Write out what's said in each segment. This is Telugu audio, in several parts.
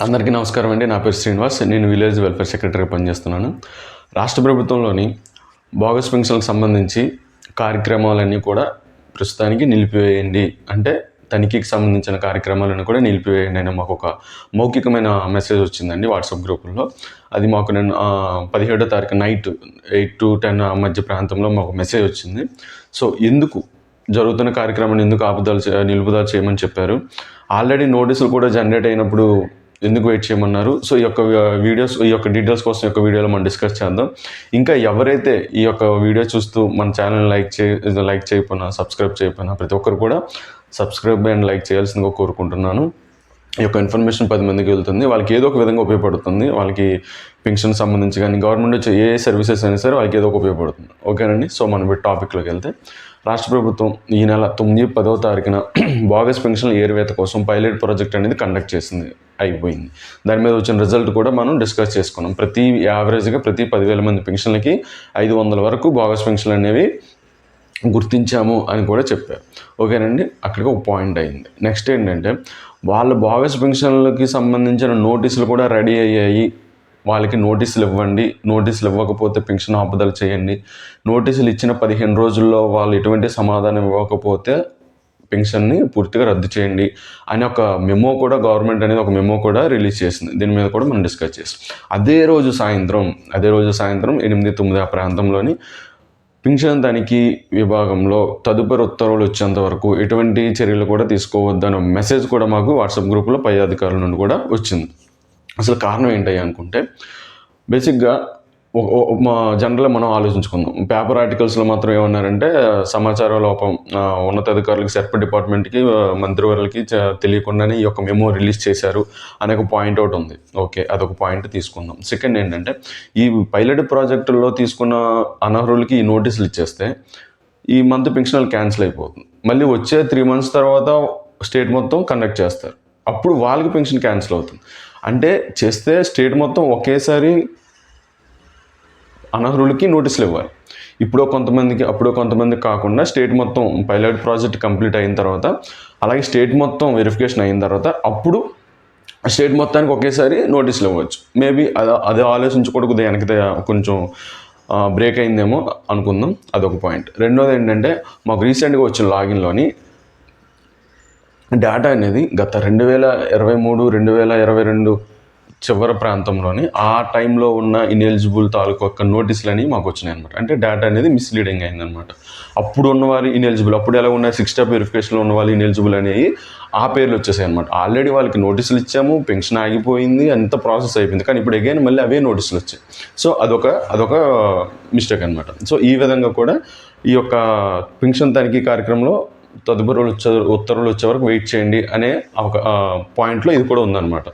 అందరికీ నమస్కారం అండి. నా పేరు శ్రీనివాస్. నేను విలేజ్ వెల్ఫేర్ సెక్రటరీగా పనిచేస్తున్నాను. రాష్ట్ర ప్రభుత్వంలోని బోగస్ పెన్షన్లకు సంబంధించి కార్యక్రమాలన్నీ కూడా ప్రస్తుతానికి నిలిపివేయండి. అంటే తనిఖీకి సంబంధించిన కార్యక్రమాలను కూడా నిలిపివేయండి అని మాకు ఒక మౌఖికమైన మెసేజ్ వచ్చిందండి వాట్సాప్ గ్రూపుల్లో. అది మాకు నేను పదిహేడో తారీఖు నైట్ ఎయిట్ టు టెన్ మధ్య ప్రాంతంలో మాకు మెసేజ్ వచ్చింది. సో ఎందుకు జరుగుతున్న కార్యక్రమాన్ని ఎందుకు ఆపుదల చే- నిలుపుదల చేయమని చెప్పారు. ఆల్రెడీ నోటీసులు కూడా జనరేట్ అయినప్పుడు ఎందుకు వెయిట్ చేయమన్నారు? సో ఈ యొక్క వీడియోస్ ఈ యొక్క డీటెయిల్స్ కోసం ఈ యొక్క వీడియోలో మనం డిస్కస్ చేద్దాం. ఇంకా ఎవరైతే ఈ యొక్క వీడియో చూస్తూ మన ఛానల్ లైక్ చే లైక్ చేయకపోయినా సబ్స్క్రైబ్ చేయకపోయినా ప్రతి ఒక్కరు కూడా సబ్స్క్రైబ్ అండ్ లైక్ చేయాల్సిందిగా కోరుకుంటున్నాను. ఈ యొక్క ఇన్ఫర్మేషన్ పది మందికి వెళ్తుంది. వాళ్ళకి ఏదో ఒక విధంగా ఉపయోగపడుతుంది. వాళ్ళకి పెన్షన్ సంబంధించి కానీ గవర్నమెంట్ వచ్చే ఏ సర్వీసెస్ అయినా సరే వాళ్ళకి ఏదో ఒక ఉపయోగపడుతుంది. ఓకేనండి సో మనం టాపిక్లోకి వెళ్తే రాష్ట్ర ప్రభుత్వం ఈ నెల తొమ్మిది పదవ తారీఖున బాగస్ పెన్షన్ ఏరువేత కోసం పైలట్ ప్రాజెక్ట్ అనేది కండక్ట్ చేసింది. అయిపోయింది. దాని మీద వచ్చిన రిజల్ట్ కూడా మనం డిస్కస్ చేసుకున్నాం. ప్రతి యావరేజ్గా ప్రతి పదివేల మంది పెన్షన్లకి ఐదు వందల వరకు బాగస్ పెన్షన్లు అనేవి గుర్తించాము అని కూడా చెప్పారు. ఓకేనండి? అక్కడికి ఒక పాయింట్ అయింది. నెక్స్ట్ ఏంటంటే వాళ్ళ బాగస్ పెన్షన్లకి సంబంధించిన నోటీసులు కూడా రెడీ అయ్యాయి. వాళ్ళకి నోటీసులు ఇవ్వండి. నోటీసులు ఇవ్వకపోతే పెన్షన్ ఆపుదల చేయండి. నోటీసులు ఇచ్చిన పదిహేను రోజుల్లో వాళ్ళు ఎటువంటి సమాధానం ఇవ్వకపోతే పెన్షన్ని పూర్తిగా రద్దు చేయండి అని ఒక మెమో కూడా గవర్నమెంట్ అనేది ఒక మెమో కూడా రిలీజ్ చేసింది. దీని మీద కూడా మనం డిస్కస్ చేస్తాం. అదే రోజు సాయంత్రం అదే రోజు సాయంత్రం ఎనిమిది తొమ్మిది ఆ ప్రాంతంలోని పింఛన్ తనిఖీ విభాగంలో తదుపరి ఉత్తర్వులు వచ్చేంత వరకు ఎటువంటి చర్యలు కూడా తీసుకోవద్దన్న మెసేజ్ కూడా మాకు వాట్సాప్ గ్రూప్లో పై అధికారుల నుండి కూడా వచ్చింది. అసలు కారణం ఏంటయ్యా అనుకుంటే బేసిక్గా మా జనరల్గా మనం ఆలోచించుకుందాం. పేపర్ ఆర్టికల్స్లో మాత్రం ఏమన్నారంటే సమాచార లోపం ఉన్నతాధికారులకి సెర్ప డిపార్ట్మెంట్కి మంత్రివర్లకి తెలియకుండానే ఈ యొక్క మెమో రిలీజ్ చేశారు అనే ఒక పాయింట్ అవుట్ ఉంది. ఓకే అదొక పాయింట్ తీసుకుందాం. సెకండ్ ఏంటంటే ఈ పైలట్ ప్రాజెక్టుల్లో తీసుకున్న అనర్హులకి ఈ నోటీసులు ఇచ్చేస్తే ఈ మంత్ పెన్షనల్ క్యాన్సిల్ అయిపోతుంది. మళ్ళీ వచ్చే త్రీ మంత్స్ తర్వాత స్టేట్ మొత్తం కండక్ట్ చేస్తారు. అప్పుడు వాళ్ళకి పెన్షన్ క్యాన్సిల్ అవుతుంది. అంటే చేస్తే స్టేట్ మొత్తం ఒకేసారి అనర్హులకి నోటీసులు ఇవ్వాలి. ఇప్పుడు కొంతమందికి అప్పుడు కొంతమందికి కాకుండా స్టేట్ మొత్తం పైలట్ ప్రాజెక్ట్ కంప్లీట్ అయిన తర్వాత అలాగే స్టేట్ మొత్తం వెరిఫికేషన్ అయిన తర్వాత అప్పుడు స్టేట్ మొత్తానికి ఒకేసారి నోటీసులు ఇవ్వచ్చు. మేబీ అది అది ఆలోచించకూడదు వెనక కొంచెం బ్రేక్ అయిందేమో అనుకుందాం. అదొక పాయింట్. రెండోది ఏంటంటే మాకు రీసెంట్గా వచ్చిన లాగిన్లోని డేటా అనేది గత రెండు వేల ఇరవై మూడు రెండు వేల ఇరవై రెండు చివరి ప్రాంతంలోని ఆ టైంలో ఉన్న ఇనెలిజిబుల్ తాలూకు యొక్క నోటీసులు అనేవి మాకు వచ్చినాయి అనమాట అంటే డేటా అనేది మిస్లీడింగ్ అయిందనమాట అప్పుడు ఉన్నవారు ఇనెలిజిబుల్ అప్పుడు ఎలా ఉన్నాయి సిక్స్ స్టెప్ వెరిఫికేషన్లో ఉన్న వాళ్ళు ఇనెలిజిబుల్ అనేవి ఆ పేర్లు వచ్చేసాయి అనమాట ఆల్రెడీ వాళ్ళకి నోటీసులు ఇచ్చాము పెన్షన్ ఆగిపోయింది అంత ప్రాసెస్ అయిపోయింది. కానీ ఇప్పుడు అగైన్ మళ్ళీ అవే నోటీసులు వచ్చాయి. సో అదొక అదొక మిస్టేక్ అనమాట సో ఈ విధంగా కూడా ఈ యొక్క పెన్షన్ తనిఖీ కార్యక్రమంలో తదుపరి వచ్చే ఉత్తర్వులు వచ్చే వరకు వెయిట్ చేయండి అనే ఒక పాయింట్లో ఇది కూడా ఉందన్నమాట.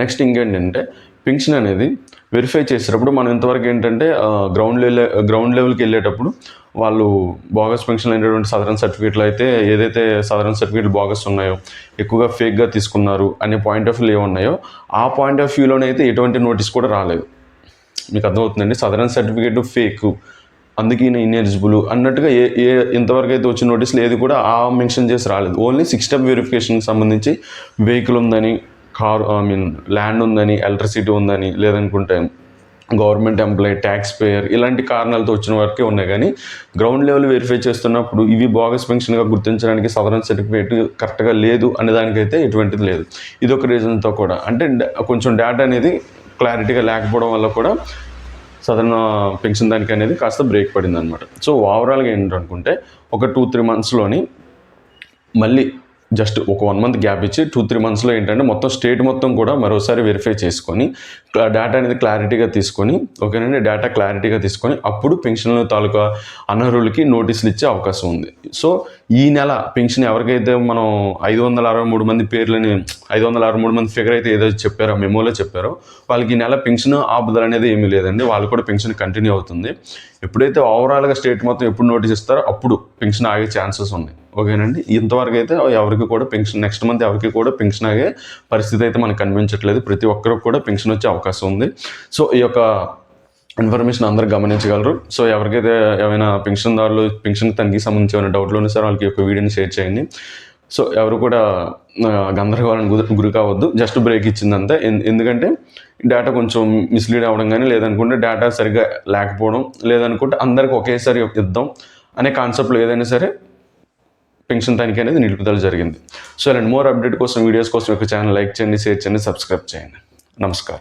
నెక్స్ట్ ఇంకేంటంటే పెన్షన్ అనేది వెరిఫై చేసేటప్పుడు మనం ఇంతవరకు ఏంటంటే గ్రౌండ్ లెవెల్ గ్రౌండ్ లెవెల్కి వెళ్ళేటప్పుడు వాళ్ళు బోగస్ పెన్షన్ అయినటువంటి సాధారణ సర్టిఫికేట్లు అయితే ఏదైతే సాధారణ సర్టిఫికేట్లు బోగస్ ఉన్నాయో ఎక్కువగా ఫేక్గా తీసుకున్నారు అనే పాయింట్ ఆఫ్ వ్యూ ఏమున్నాయో ఆ పాయింట్ ఆఫ్ వ్యూలోనే అయితే ఎటువంటి నోటీస్ కూడా రాలేదు. మీకు అర్థమవుతుందండి? సాధారణ సర్టిఫికేట్ ఫేక్ అందుకే ఈయన ఇన్ఎలిజిబుల్ అన్నట్టుగా ఏ ఏ ఇంతవరకు అయితే వచ్చిన నోటీసులు ఏది కూడా ఆ మెన్షన్ చేసి రాలేదు. ఓన్లీ సిక్స్ స్టెప్ వెరిఫికేషన్కి సంబంధించి వెహికల్ ఉందని కార్ ఐ మీన్ ల్యాండ్ ఉందని ఎలక్ట్రిసిటీ ఉందని లేదనుకుంటే గవర్నమెంట్ ఎంప్లాయీ ట్యాక్స్ పేయర్ ఇలాంటి కారణాలతో వచ్చిన వరకే ఉన్నాయి. కానీ గ్రౌండ్ లెవెల్ వెరిఫై చేస్తున్నప్పుడు ఇవి బోగస్ పెన్షన్గా గుర్తించడానికి సదరన్ సర్టిఫికేట్ కరెక్ట్గా లేదు అనే దానికైతే ఎటువంటిది లేదు. ఇది ఒక రీజన్తో కూడా. అంటే కొంచెం డేటా అనేది క్లారిటీగా లేకపోవడం వల్ల కూడా సదరన్ పెన్షన్ uh, దానికి అనేది కాస్త బ్రేక్ పడింది అనమాట సో ఓవరాల్గా ఏంటనుకుంటే ఒక టూ త్రీ మంత్స్లోని మళ్ళీ జస్ట్ ఒక వన్ మంత్ గ్యాప్ ఇచ్చి టూ త్రీ మంత్స్లో ఏంటంటే మొత్తం స్టేట్ మొత్తం కూడా మరోసారి వెరిఫై చేసుకొని డేటా అనేది క్లారిటీగా తీసుకొని ఓకేనండి? డేటా క్లారిటీగా తీసుకొని అప్పుడు పెన్షన్ల తాలూకా అనర్హులకి నోటీసులు ఇచ్చే అవకాశం ఉంది. సో ఈ నెల పెన్షన్ ఎవరికైతే మనం ఐదు వందల అరవై మూడు మంది పేర్లని ఐదు వందల అరవై మూడు మంది ఫిగర్ అయితే ఏదో చెప్పారో మెమోలో చెప్పారో వాళ్ళకి ఈ నెల పెన్షన్ ఆపుదల అనేది ఏమీ లేదండి. వాళ్ళు కూడా పెన్షన్ కంటిన్యూ అవుతుంది. ఎప్పుడైతే ఓవరాల్గా స్టేట్ మొత్తం ఎప్పుడు నోటీస్ ఇస్తారో అప్పుడు పెన్షన్ ఆగే ఛాన్సెస్ ఉన్నాయి. ఓకేనండి? ఇంతవరకు అయితే ఎవరికి కూడా పెన్షన్ నెక్స్ట్ మంత్ ఎవరికి కూడా పెన్షన్ ఆగే పరిస్థితి అయితే మనకు కనిపించట్లేదు. ప్రతి ఒక్కరికి కూడా పెన్షన్ వచ్చే అవకాశం ఉంది. సో ఈ యొక్క ఇన్ఫర్మేషన్ అందరు గమనించగలరు. సో ఎవరికైతే ఏమైనా పెన్షన్దారులు పెన్షన్ తనిఖీ సంబంధించి ఏమైనా డౌట్లు ఉన్నా సార్ వాళ్ళకి యొక్క వీడియోని షేర్ చేయండి. సో ఎవరు కూడా ఆ, గందరగోళానికి గురి కావద్దు. జస్ట్ బ్రేక్ ఇచ్చిందంతే. ఎందుకంటే డేటా కొంచెం మిస్లీడ్ అవ్వడం కానీ లేదనుకుంటే డేటా సరిగ్గా లేకపోవడం లేదనుకుంటే అందరికి ఒకేసారి ఇద్దాం అనే కాన్సెప్ట్లో ఏదైనా సరే పెన్షన్ తనిఖీ అనేది నిలుపుదల జరిగింది. సో ఇలాంటి మోర్ అప్డేట్ కోసం వీడియోస్ కోసం ఒక ఛానల్ లైక్ చేయండి షేర్ చేయండి సబ్స్క్రైబ్ చేయండి. నమస్కారం.